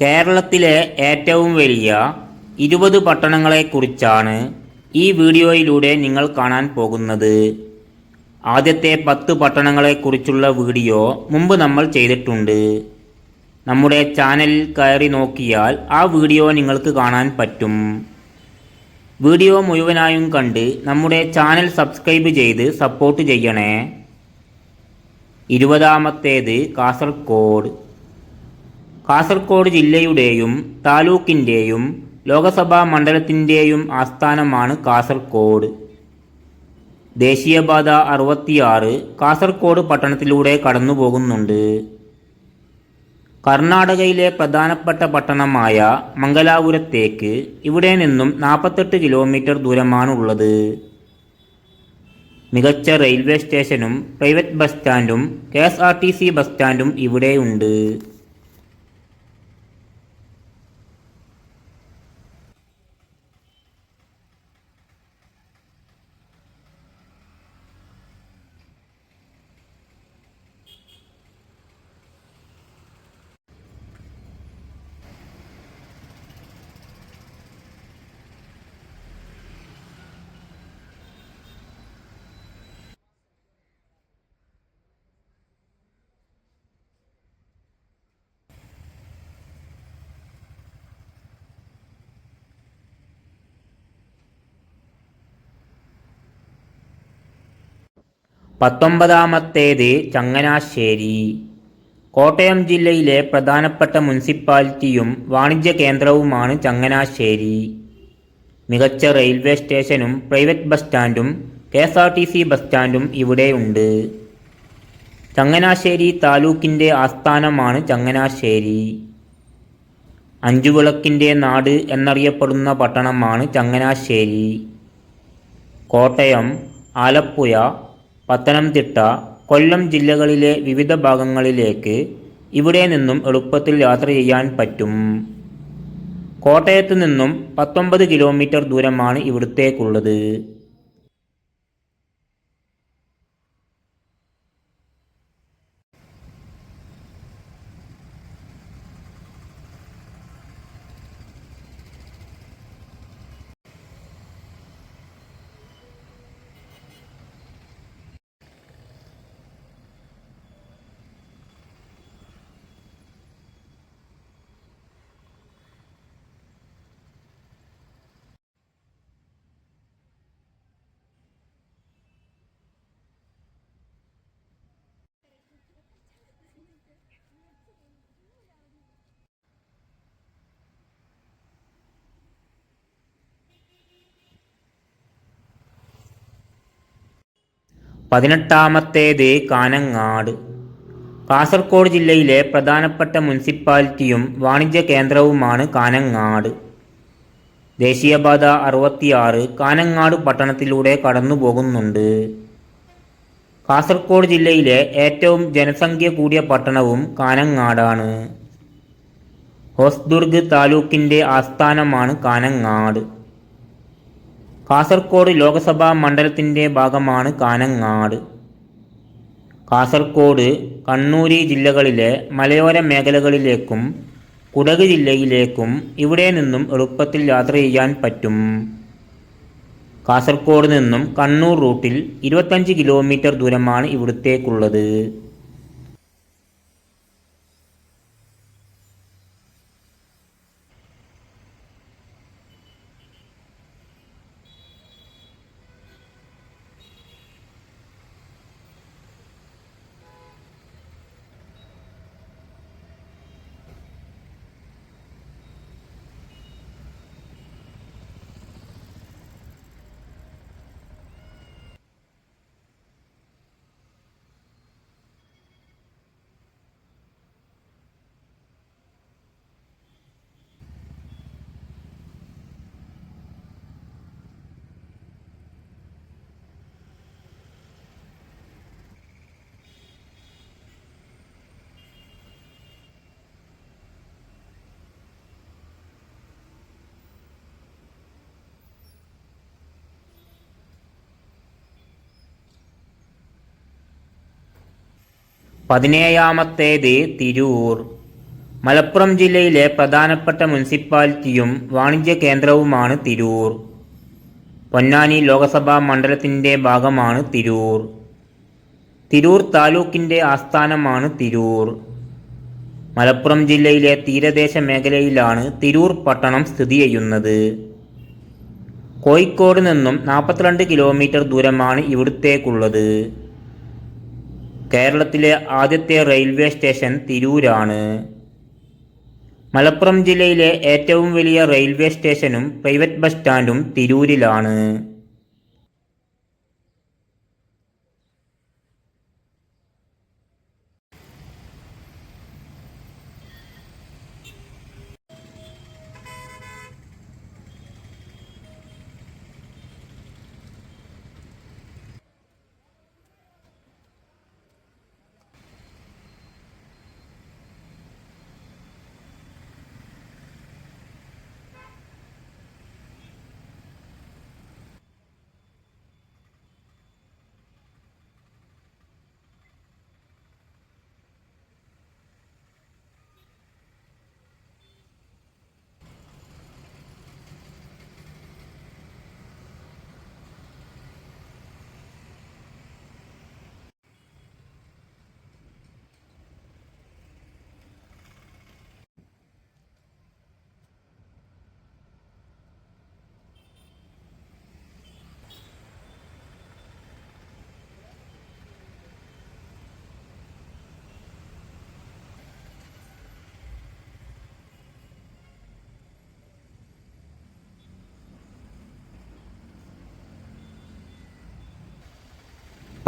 കേരളത്തിലെ ഏറ്റവും വലിയ ഇരുപത് പട്ടണങ്ങളെക്കുറിച്ചാണ് ഈ വീഡിയോയിലൂടെ നിങ്ങൾ കാണാൻ പോകുന്നത്. ആദ്യത്തെ പത്ത് പട്ടണങ്ങളെക്കുറിച്ചുള്ള വീഡിയോ മുമ്പ് നമ്മൾ ചെയ്തിട്ടുണ്ട്. നമ്മുടെ ചാനൽ കയറി നോക്കിയാൽ ആ വീഡിയോ നിങ്ങൾക്ക് കാണാൻ പറ്റും. വീഡിയോ മുഴുവനായും കണ്ട് നമ്മുടെ ചാനൽ സബ്സ്ക്രൈബ് ചെയ്ത് സപ്പോർട്ട് ചെയ്യണേ. ഇരുപതാമത്തേത് കാസർഗോഡ് കാസർഗോഡ് ജില്ലയുടെയും താലൂക്കിന്റെയും ലോകസഭാ മണ്ഡലത്തിന്റെയും ആസ്ഥാനമാണ് കാസർഗോഡ് ദേശീയപാത അറുപത്തിയാറ് കാസർഗോഡ് പട്ടണത്തിലൂടെ കടന്നുപോകുന്നുണ്ട്. കർണാടകയിലെ പ്രധാനപ്പെട്ട പട്ടണമായ മംഗലാപുരത്തേക്ക് ഇവിടെ നിന്നും നാൽപ്പത്തെട്ട് കിലോമീറ്റർ ദൂരമാണുള്ളത്. മികച്ച റെയിൽവേ സ്റ്റേഷനും private bus സ്റ്റാൻഡും K S R T C bus സ്റ്റാൻഡും ഇവിടെയുണ്ട് പത്തൊമ്പതാമത്തേത് ചങ്ങനാശ്ശേരി. കോട്ടയം ജില്ലയിലെ പ്രധാനപ്പെട്ട മുനിസിപ്പാലിറ്റിയും വാണിജ്യ കേന്ദ്രവുമാണ് ചങ്ങനാശ്ശേരി. മികച്ച റെയിൽവേ സ്റ്റേഷനും private bus സ്റ്റാൻഡും K S R T C bus സ്റ്റാൻഡും ഇവിടെയുണ്ട് ചങ്ങനാശ്ശേരി താലൂക്കിന്റെ ആസ്ഥാനമാണ് ചങ്ങനാശ്ശേരി. അഞ്ചുവിളക്കിന്റെ നാട് എന്നറിയപ്പെടുന്ന പട്ടണമാണ് ചങ്ങനാശ്ശേരി. കോട്ടയം ആലപ്പുഴ പത്തനംതിട്ട കൊല്ലം ജില്ലകളിലെ വിവിധ ഭാഗങ്ങളിലേക്ക് ഇവിടെ നിന്നും എളുപ്പത്തിൽ യാത്ര ചെയ്യാൻ പറ്റും. കോട്ടയത്ത് നിന്നും പത്തൊമ്പത് കിലോമീറ്റർ ദൂരമാണ് ഇവിടത്തേക്കുള്ളത്. പതിനെട്ടാമത്തേത് കാനങ്ങാട്. കാസർഗോഡ് ജില്ലയിലെ പ്രധാനപ്പെട്ട മുനിസിപ്പാലിറ്റിയും വാണിജ്യ കേന്ദ്രവുമാണ് കാനങ്ങാട്. ദേശീയപാത അറുപത്തിയാറ് കാനങ്ങാട് പട്ടണത്തിലൂടെ കടന്നു പോകുന്നുണ്ട് കാസർഗോഡ് ജില്ലയിലെ ഏറ്റവും ജനസംഖ്യ കൂടിയ പട്ടണവും കാനങ്ങാടാണ്. ഹോസ്ദുർഗ് താലൂക്കിന്റെ ആസ്ഥാനമാണ് കാനങ്ങാട്. കാസർഗോഡ് ലോകസഭാ മണ്ഡലത്തിന്റെ ഭാഗമാണ് കാനങ്ങാട്. കാസർഗോഡ് കണ്ണൂരി ജില്ലകളിലെ മലയോര മേഖലകളിലേക്കും കുടക് ജില്ലയിലേക്കും ഇവിടെ നിന്നും എളുപ്പത്തിൽ യാത്ര ചെയ്യാൻ പറ്റും. കാസർഗോഡ് നിന്നും കണ്ണൂർ റൂട്ടിൽ ഇരുപത്തഞ്ച് കിലോമീറ്റർ ദൂരമാണ് ഇവിടത്തേക്കുള്ളത്. പതിനേഴാമത്തേത് തിരൂർ. മലപ്പുറം ജില്ലയിലെ പ്രധാനപ്പെട്ട മുനിസിപ്പാലിറ്റിയും വാണിജ്യ കേന്ദ്രവുമാണ് തിരൂർ. പൊന്നാനി ലോകസഭാ മണ്ഡലത്തിന്റെ ഭാഗമാണ് തിരൂർ. തിരൂർ താലൂക്കിന്റെ ആസ്ഥാനമാണ് തിരൂർ. മലപ്പുറം ജില്ലയിലെ തീരദേശ മേഖലയിലാണ് തിരൂർ പട്ടണം സ്ഥിതി ചെയ്യുന്നത്. കോഴിക്കോട് നിന്നും നാൽപ്പത്തിരണ്ട് കിലോമീറ്റർ ദൂരമാണ് ഇവിടുത്തേക്കുള്ളത്. കേരളത്തിലെ ആദ്യത്തെ റെയിൽവേ സ്റ്റേഷൻ തിരൂരാണ്. മലപ്പുറം ജില്ലയിലെ ഏറ്റവും വലിയ റെയിൽവേ സ്റ്റേഷനും പ്രൈവറ്റ് ബസ് സ്റ്റാൻഡും തിരൂരിലാണ്.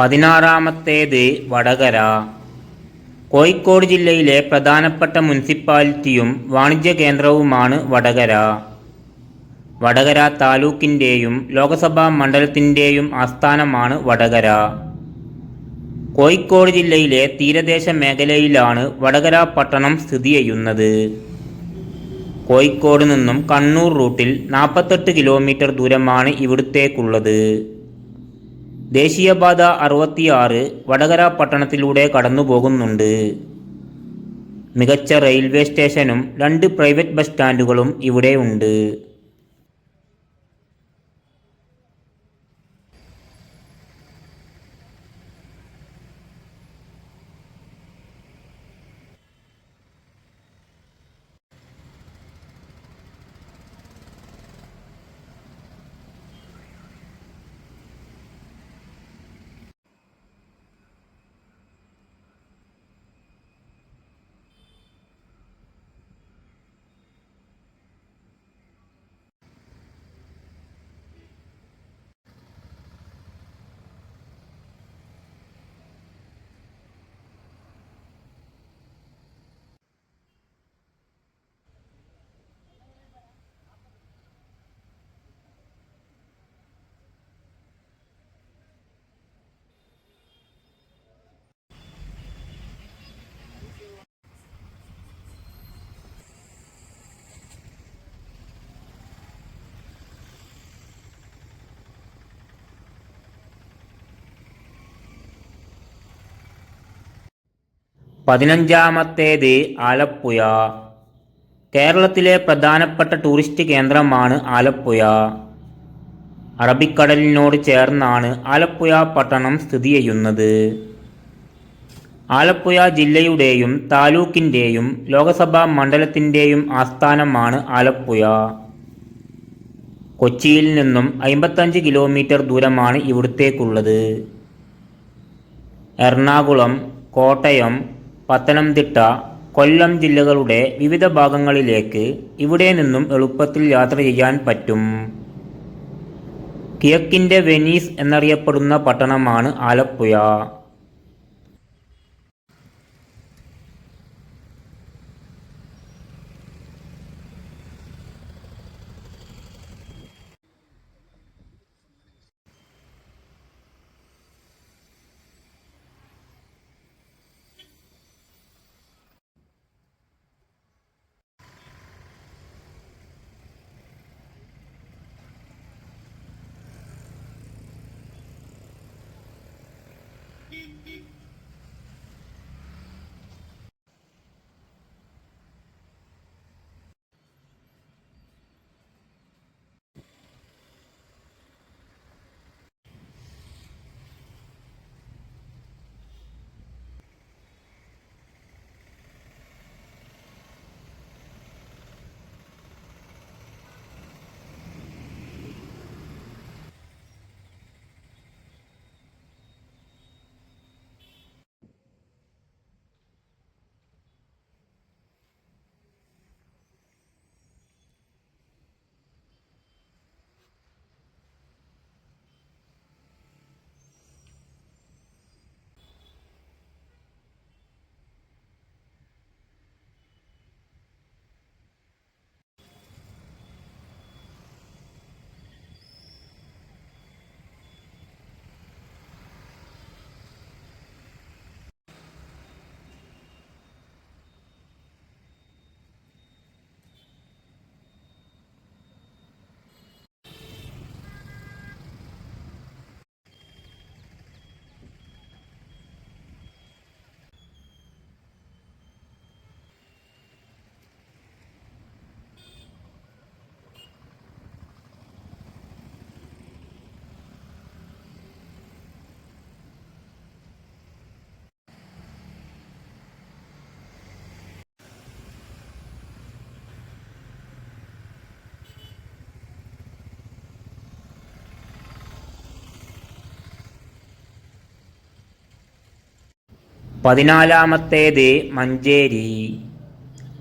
പതിനാറാമത്തേത് വടകര. കോഴിക്കോട് ജില്ലയിലെ പ്രധാനപ്പെട്ട മുനിസിപ്പാലിറ്റിയും വാണിജ്യ കേന്ദ്രവുമാണ് വടകര. വടകര താലൂക്കിന്റെയും ലോകസഭാ മണ്ഡലത്തിന്റെയും ആസ്ഥാനമാണ് വടകര. കോഴിക്കോട് ജില്ലയിലെ തീരദേശ മേഖലയിലാണ് വടകര പട്ടണം സ്ഥിതി ചെയ്യുന്നത്. കോഴിക്കോട് നിന്നും കണ്ണൂർ റൂട്ടിൽ നാൽപ്പത്തെട്ട് കിലോമീറ്റർ ദൂരമാണ് ഇവിടുത്തേക്കുള്ളത്. ദേശീയപാത അറുപത്തിയാറ് വടകര പട്ടണത്തിലൂടെ കടന്നുപോകുന്നുണ്ട്. മികച്ച റെയിൽവേ സ്റ്റേഷനും രണ്ട് പ്രൈവറ്റ് ബസ് സ്റ്റാൻഡുകളും ഇവിടെ പതിനഞ്ചാമത്തേത് ആലപ്പുഴ. കേരളത്തിലെ പ്രധാനപ്പെട്ട ടൂറിസ്റ്റ് കേന്ദ്രമാണ് ആലപ്പുഴ. അറബിക്കടലിനോട് ചേർന്നാണ് ആലപ്പുഴ പട്ടണം സ്ഥിതി ചെയ്യുന്നത്. ആലപ്പുഴ ജില്ലയുടെയും താലൂക്കിന്റെയും ലോകസഭാ മണ്ഡലത്തിന്റെയും ആസ്ഥാനമാണ് ആലപ്പുഴ. കൊച്ചിയിൽ നിന്നും അമ്പത്തഞ്ച് കിലോമീറ്റർ ദൂരമാണ് ഇവിടത്തേക്കുള്ളത്. എറണാകുളം കോട്ടയം പത്തനംതിട്ട കൊല്ലം ജില്ലകളുടെ വിവിധ ഭാഗങ്ങളിലേക്ക് ഇവിടെ നിന്നും എളുപ്പത്തിൽ യാത്ര ചെയ്യാൻ പറ്റും. കിഴക്കിന്റെ വെനീസ് എന്നറിയപ്പെടുന്ന പട്ടണമാണ് ആലപ്പുഴ. പതിനാലാമത്തേത് മഞ്ചേരി.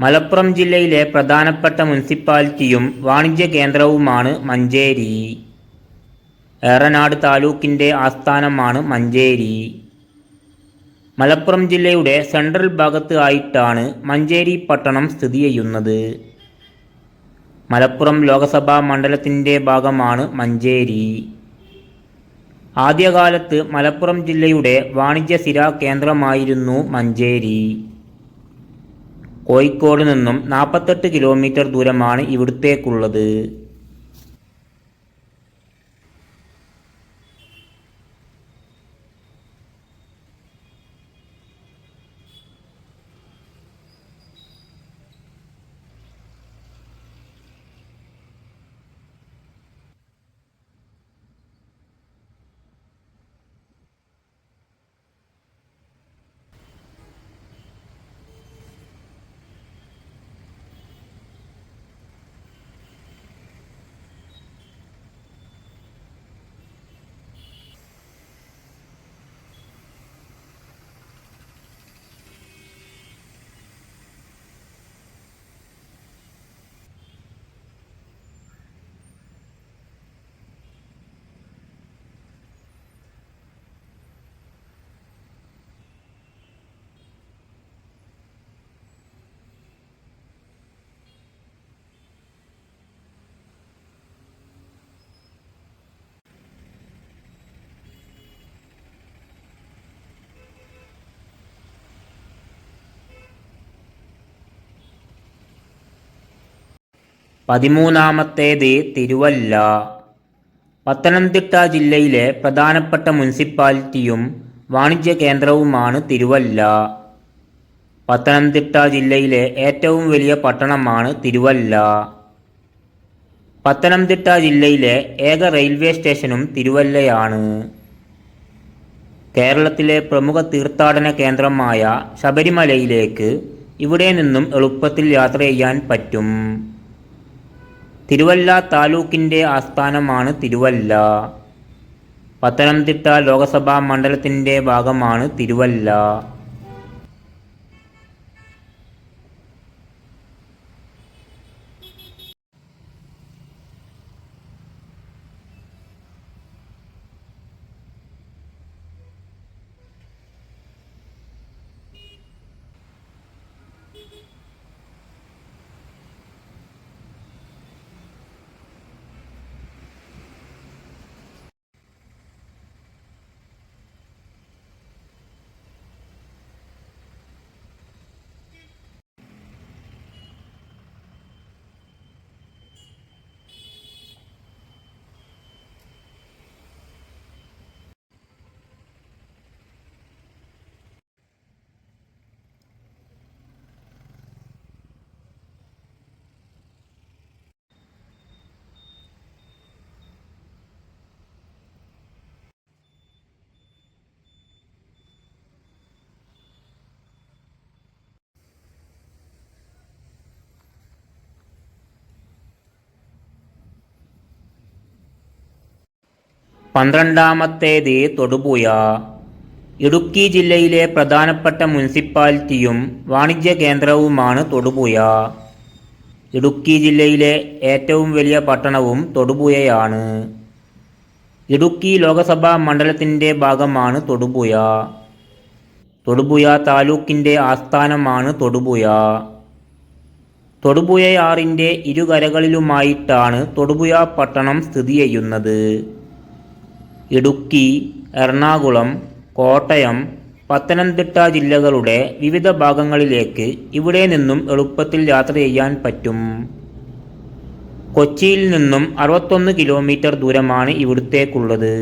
മലപ്പുറം ജില്ലയിലെ പ്രധാനപ്പെട്ട മുനിസിപ്പാലിറ്റിയും വാണിജ്യ കേന്ദ്രവുമാണ് മഞ്ചേരി. ഏറനാട് താലൂക്കിന്റെ ആസ്ഥാനമാണ് മഞ്ചേരി. മലപ്പുറം ജില്ലയുടെ സെൻട്രൽ ഭാഗത്ത് ആയിട്ടാണ് മഞ്ചേരി പട്ടണം സ്ഥിതി ചെയ്യുന്നത്. മലപ്പുറം ലോകസഭാ മണ്ഡലത്തിന്റെ ഭാഗമാണ് മഞ്ചേരി. ആദ്യകാലത്ത് മലപ്പുറം ജില്ലയുടെ വാണിജ്യ സ്ഥിരാ കേന്ദ്രമായിരുന്നു മഞ്ചേരി. കോഴിക്കോട് നിന്നും നാൽപ്പത്തെട്ട് കിലോമീറ്റർ ദൂരമാണ് ഇവിടത്തേക്കുള്ളത്. പതിമൂന്നാമത്തേത് തിരുവല്ല. പത്തനംതിട്ട ജില്ലയിലെ പ്രധാനപ്പെട്ട മുനിസിപ്പാലിറ്റിയും വാണിജ്യ കേന്ദ്രവുമാണ് തിരുവല്ല. പത്തനംതിട്ട ജില്ലയിലെ ഏറ്റവും വലിയ പട്ടണമാണ് തിരുവല്ല. പത്തനംതിട്ട ജില്ലയിലെ ഏക റെയിൽവേ സ്റ്റേഷനും തിരുവല്ലയാണ്. കേരളത്തിലെ പ്രമുഖ തീർത്ഥാടന കേന്ദ്രമായ ശബരിമലയിലേക്ക് ഇവിടെ നിന്നും എളുപ്പത്തിൽ യാത്ര ചെയ്യാൻ പറ്റും. തിരുവല്ല താലൂക്കിന്റെ ആസ്ഥാനമാണ് തിരുവല്ല. പത്തനംതിട്ട ലോകസഭാ മണ്ഡലത്തിന്റെ ഭാഗമാണ് തിരുവല്ല. പന്ത്രണ്ടാമത്തേത് തൊടുപുഴ. ഇടുക്കി ജില്ലയിലെ പ്രധാനപ്പെട്ട മുനിസിപ്പാലിറ്റിയും വാണിജ്യ കേന്ദ്രവുമാണ് തൊടുപുഴ. ഇടുക്കി ജില്ലയിലെ ഏറ്റവും വലിയ പട്ടണവും തൊടുപുഴയാണ്. ഇടുക്കി ലോകസഭാ മണ്ഡലത്തിന്റെ ഭാഗമാണ് തൊടുപുഴ. തൊടുപുഴ താലൂക്കിന്റെ ആസ്ഥാനമാണ് തൊടുപുഴ. തൊടുപുഴയാറിന്റെ ഇരുകരകളിലുമായിട്ടാണ് തൊടുപുഴ പട്ടണം സ്ഥിതി ചെയ്യുന്നത്. ഇടുക്കി എറണാകുളം കോട്ടയം പത്തനംതിട്ട ജില്ലകളുടെ വിവിധ ഭാഗങ്ങളിലേക്ക് ഇവിടെ നിന്നും എളുപ്പത്തിൽ യാത്ര ചെയ്യാൻ പറ്റും. കൊച്ചിയിൽ നിന്നും അറുപത്തൊന്ന് കിലോമീറ്റർ ദൂരമാണ് ഇവിടുത്തേക്കുള്ളത്.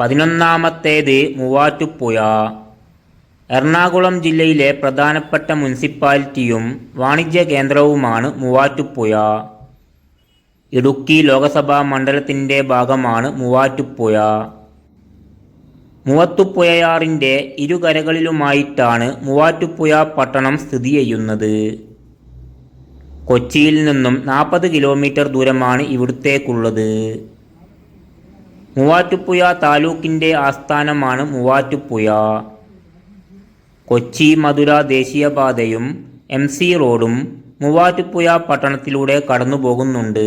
പതിനൊന്നാമത്തേത് മൂവാറ്റുപുഴ. എറണാകുളം ജില്ലയിലെ പ്രധാനപ്പെട്ട മുനിസിപ്പാലിറ്റിയും വാണിജ്യ കേന്ദ്രവുമാണ് മൂവാറ്റുപുഴ. ഇടുക്കി ലോകസഭാ മണ്ഡലത്തിന്റെ ഭാഗമാണ് മൂവാറ്റുപുഴ. മൂവത്തുപുഴയാറിന്റെ ഇരുകരകളിലുമായിട്ടാണ് മൂവാറ്റുപുഴ പട്ടണം സ്ഥിതി ചെയ്യുന്നത്. കൊച്ചിയിൽ നിന്നും നാൽപ്പത് കിലോമീറ്റർ ദൂരമാണ് ഇവിടുത്തേക്കുള്ളത്. മൂവാറ്റുപുഴ താലൂക്കിന്റെ ആസ്ഥാനമാണ് മൂവാറ്റുപുഴ. കൊച്ചി മധുര ദേശീയപാതയും എം സി റോഡും മൂവാറ്റുപുഴ പട്ടണത്തിലൂടെ കടന്നു പോകുന്നുണ്ട്